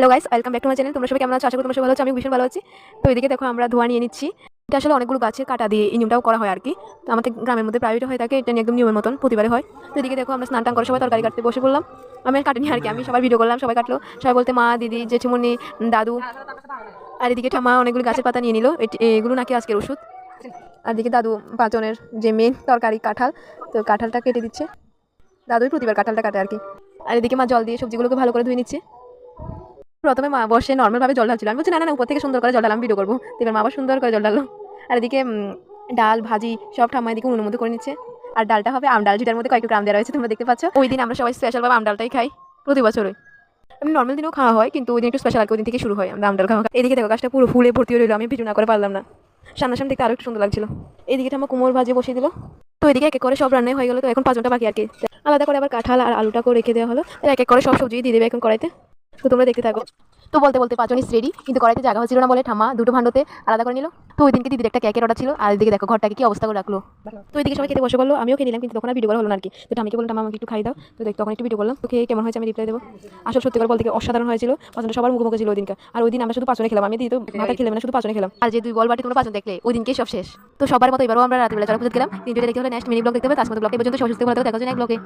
Hello guys welcome back to my channel তোমরা সবাই কেমন আছো? আশা করি তোমরা সবাই ভালো আছো আমি ভীষণ ভালো আছি। তো এদিকে দেখো, আমরা ধোয়া নিয়ে নিচ্ছি। এটা আসলে অনেকগুলো গাছের কাটা দিয়ে এই নিয়মটাও করা হয় আর কি। তো আমাদের গ্রামের মধ্যে প্রাইভেট হয়ে থাকে, এটা নিয়ে একদম নিয়মের মতন প্রতিবারে হয়। তো এদিকে দেখো, আমরা স্নান টান করে সবাই তরকারি কাটতে বসে পড়লাম। আমি আর কাটিনি আর কি, আমি সবাই ভিডিও করলাম, সবাই কাটলো। সবাই বলতে মা, দিদি, জেঠিমণি, দাদু আর এদিকে ঠামা অনেকগুলো গাছের পাতা নিয়ে নিল। এগুলো নাকি আজকের ওষুধ। আর এদিকে দাদু পাঁচনের যে মেন তরকারি কাঁঠাল, তো কাঁঠালটা কেটে দিচ্ছে। দাদুই প্রতিবার কাঁঠালটা কাটে আর কি। আর এদিকে মা জল দিয়ে সবজিগুলোকে ভালো করে ধুয়ে নিচ্ছে। প্রথমে মা বসে নর্মালভাবে জল ঢালছিল। আমি বলছি, না না উপর থেকে সুন্দর করে জল ঢালাম ভিডিও করব। এবার মা সুন্দর করে জল ঢালো আর এদিকে ডাল, ভাজি সব ঠাম্মা এদিকে উনুনের মধ্যে করে নিচ্ছে। আর ডালটা হবে আম ডাল, যেটার মধ্যে কয়েকটা গ্রাম দেওয়া রয়েছে, তোমরা দেখতে পাচ্ছ। ওই দিন আমরা সবাই স্পেশালভাবে আম ডালটাই খাই প্রতি বছরই। আমি নর্মাল দিনেও খাওয়া হয়, কিন্তু ওই দিন একটু স্পেশাল ওই দিন থেকে শুরু হয় আমরা আম ডাল খাওয়া। এদিকে দেখো, গাছটা পুরো ফুলে ভর্তি হয়ে আমি ভিডিও না করে পারলাম না। সামনাসামনি দেখতে আরও একটু সুন্দর লাগছিল। এদিকে ঠাম্মা কুমোর ভাজি বসিয়ে দিল। তো এদিকে এক করে সব রান্নাই হয়ে গেলো। তো এখন পাঁচজনটা বাকি আর কি। আলাদা করে আবার কাঁঠাল আর আলুটাকেও রেখে দেওয়া হলো। এক এক করে সব সবজি দিয়ে দেবে এখন কড়াইতে। তো তোমরা দেখতে থাকো। তো বলতে বলতে পাঁচজন রেডি কিন্তু কড়াইতে জায়গা হচ্ছিল না বলে ঠাম্মা দুটো ভান্ডতে আলাদা করে নিল। তো ওই দিনকে দিদির একটা কেকের অর্ডার ছিল আর এদিকে দেখো ঘরটাকে কি অবস্থা করে রাখল। তো এদিকে সবাই খেতে বসে বলল আমিও খেয়ে নিলাম কিন্তু তখন ভিডিও করা হলো না আর কি তো ঠামিকে বললাম আমাকে একটু খাই দাও। তো দেখ তখন একটু ভিডিও করলাম। তো খেয়ে কেমন হয়েছে আমি রিপ্লাই দেবো। আসলে সত্যি করে বলতে অসাধারণ হয়েছিল পাঁচজনটা সবার মুখোমুখি ছিল ওই দিনকে আর ওই দিন আমরা শুধু পাঁচজনে খেলাম আমি দিদি তো ভাতা খেলাম না শুধু পাঁচজনে খেলাম। আর যে দুই বল বাটি তোমরা পাঁচজন দেখলে ওই দিনকে সব শেষ। তো সবার মতো এবারও আমরা রাত্রিবেলা চড়া পুজো গেলাম তিনটে দেখতে হবে নেক্সট মিনি ব্লগ দেখতে হবে তার মধ্যে ব্লগে পর্যন্ত সব সুস্থ ভালো দেখা যায় ব্লগে